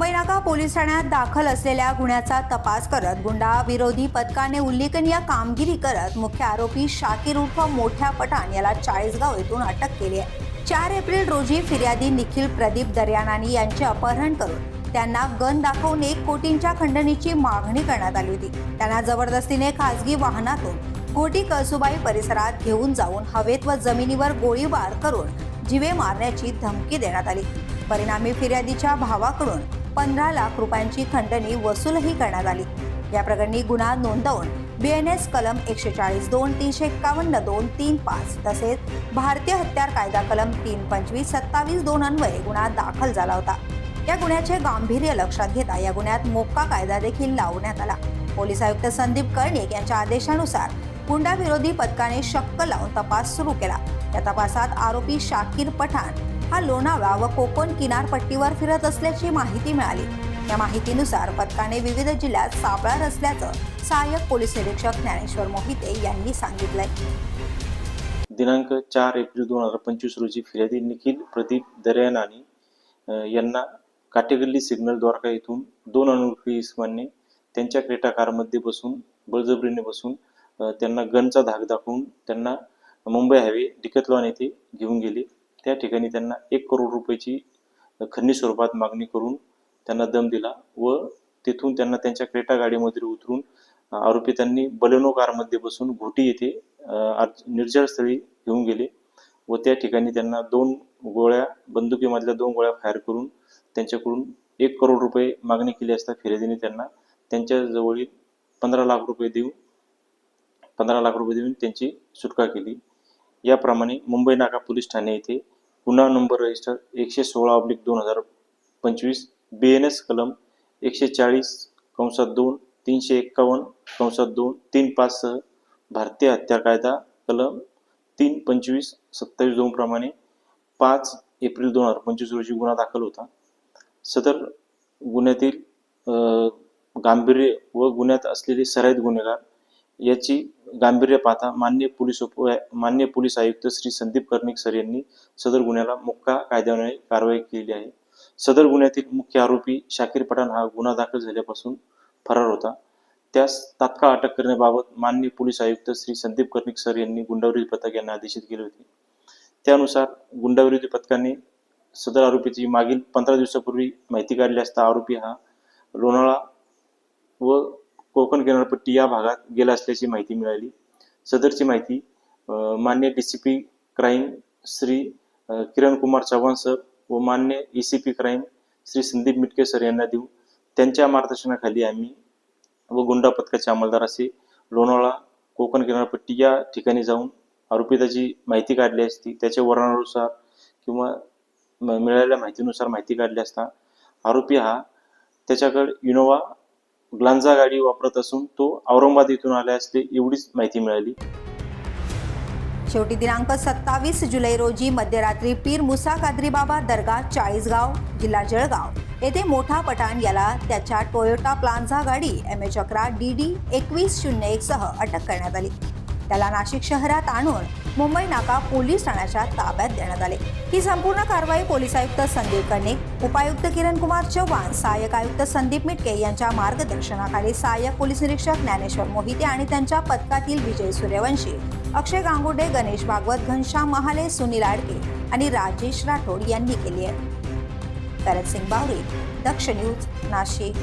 मुंबई नाका पोलीस ठाण्यात दाखल असलेल्या गुन्ह्याचा तपास करत गुंडा विरोधी पथकाने उल्लेखनीय कामगिरी करत मुख्य आरोपी शाकीर उर्फ मोठ्या पठाण याला चाळीसगाव येथून अटक केली आहे. चार एप्रिल रोजी फिर्यादी निखिल प्रदीप दर्यानानी यांचे अपहरण करून त्यांना गन दाखवून एक कोटींच्या खंडणीची मागणी करण्यात आली होती. त्यांना जबरदस्तीने खासगी वाहनातून कोटी कळसुबाई परिसरात घेऊन जाऊन हवेत व जमिनीवर गोळीबार करून जीवे मारण्याची धमकी देण्यात आली. परिणामी फिर्यादीच्या भावाकडून पंधरा लाख रुपयांची खंडणी वसूलही करण्यात आली. या प्रकरणी गुन्हा नोंदवून बी एन एस कलम एकशे चाळीस दोन तीनशे एक्कावन्न दोन तीन पाच तसेच भारतीय हत्यार कायदा कलम तीन पंचवीस सत्तावीस दोन अन्वये गुन्हा दाखल झाला होता. या गुन्ह्याचे गांभीर्य लक्षात घेता या गुन्ह्यात मोक्का कायदा देखील लावण्यात आला. पोलीस आयुक्त संदीप कर्णिक यांच्या आदेशानुसार गुंडा विरोधी पथकाने शक्क लावून तपास सुरू केला. या तपासात आरोपी शाकिर पठाण हा लोणावळा व कोकण किनारपट्टीवर फिरत असल्याची माहिती मिळाली. या माहितीनुसार पथकाने विविध जिल्ह्यात सापळा असल्याचं सहाय्यक पोलीस निरीक्षक ज्ञानेश्वर मोहिते यांनी सांगितलंय. दिनांक चार एप्रिल दोन हजार पंचवीस रोजी फिर्यादी निखिल प्रदीप दर्यानानी यांना काटेगल्ली सिग्नल द्वारका येथून दोन अनोळखी इसमांनी त्यांच्या क्रेटा कारमध्ये बसून बळजबरीने बसून त्यांना गनचा धाक दाखवून त्यांना मुंबई हायवे डिकतलॉन येथे घेऊन गेले. त्या ठिकाणी त्यांना एक करोड रुपयाची खंडणी स्वरूपात मागणी करून त्यांना दम दिला व तेथून त्यांना त्यांच्या क्रेटा गाडीमध्ये उतरून आरोपी त्यांनी बलेनो कारमध्ये बसून घोटी येथे अ, आज निर्जळ स्थळी घेऊन गेले व त्या ठिकाणी त्यांना दोन गोळ्या बंदुकीमधल्या दोन गोळ्या फायर करून त्यांच्याकडून एक करोड रुपये मागणी केली असता फिर्यादीने त्यांना त्यांच्या जवळील पंधरा लाख रुपये देऊन पंधरा लाख रुपये देऊन त्यांची सुटका केली. याप्रमाणे मुंबई नाका पोलीस ठाणे येथे गुन्हा नंबर रजिस्टर एकशे सोळा ऑब्लिक दोन हजार पंचवीस बी एन एस कलम एकशे चाळीस कंसात दोन तीनशे एक्कावन्न कंसात दोन तीन पाचसह भारतीय हत्या कायदा कलम तीन पंचवीस सत्तावीस दोनप्रमाणे पाच एप्रिल दोन हजार पंचवीस रोजी गुन्हा दाखल होता. सदर गुन्ह्यातील गांभीर्य व गुन्ह्यात असलेले सराईत गुन्हेगार याची गांभीर्य पाहता मान्य पोलीस उप मान्य पोलीस आयुक्त श्री संदीप कर्णिक सर यांनी सदर गुन्ह्याला मुक्का कायद्याने कारवाई केली आहे. सदर गुन्ह्यातील मुख्य आरोपी शाकीर पठाण हा गुन्हा दाखल झाल्यापासून फरार होता. त्यास तात्काळ अटक करण्याबाबत मान्य पोलीस आयुक्त श्री संदीप कर्णिक सर यांनी गुंडाविरोधी पथक यांना आदेशित केले होते. त्यानुसार गुंडाविरोधी पथकाने सदर आरोपीची मागील पंधरा दिवसापूर्वी माहिती काढली असता आरोपी हा लोणाळा व कोकण किनारपट्टी या भागात गेला असल्याची माहिती मिळाली. सदरची माहिती मान्य D C P crime Shri Kiran Kumar Chavan sir व मान्य E C P crime Shri Sandeep Mitke sir यांना देऊ. त्यांच्या मार्गदर्शनाखाली आम्ही व गुंडा पथकाचे अंमलदार असे लोणावळा कोकण किनारपट्टी या ठिकाणी जाऊन आरोपिताची माहिती काढली असती. त्याच्या वर्णनानुसार किंवा मिळालेल्या माहितीनुसार माहिती काढली असता आरोपी हा त्याच्याकडे इनोवा ग्लांजा गाडी वापरत असून तो औरंगाबाद येथून आला असते एवढीच माहिती मिळाली. शेवटी दिनांक सत्तावीस जुलै रोजी मध्यरात्री पीर मुसा कादरीबाबा दर्गा चाळीसगाव जिल्हा जळगाव येथे मोठा पठाण याला त्याच्या टोयोटा प्लांझा गाडी एम एच अकरा डी डी एकवीस शून्य एक सह अटक करण्यात आली. त्याला नाशिक शहरात आणून मुंबई नाका पोलीस ठाण्याच्या ताब्यात देण्यात आले. ही संपूर्ण कारवाई पोलीस आयुक्त संदीप कर्णिक उपायुक्त किरण कुमार चव्हाण सहाय्यक आयुक्त संदीप मिटके यांच्या मार्गदर्शनाखाली सहाय्यक पोलीस निरीक्षक ज्ञानेश्वर मोहिते आणि त्यांच्या पथकातील विजय सूर्यवंशी अक्षय गांगुडे गणेश भागवत घनश्याम महाले सुनील आडके आणि राजेश राठोड यांनी केली आहे. भरत सिंग बावरी दक्ष न्यूज नाशिक.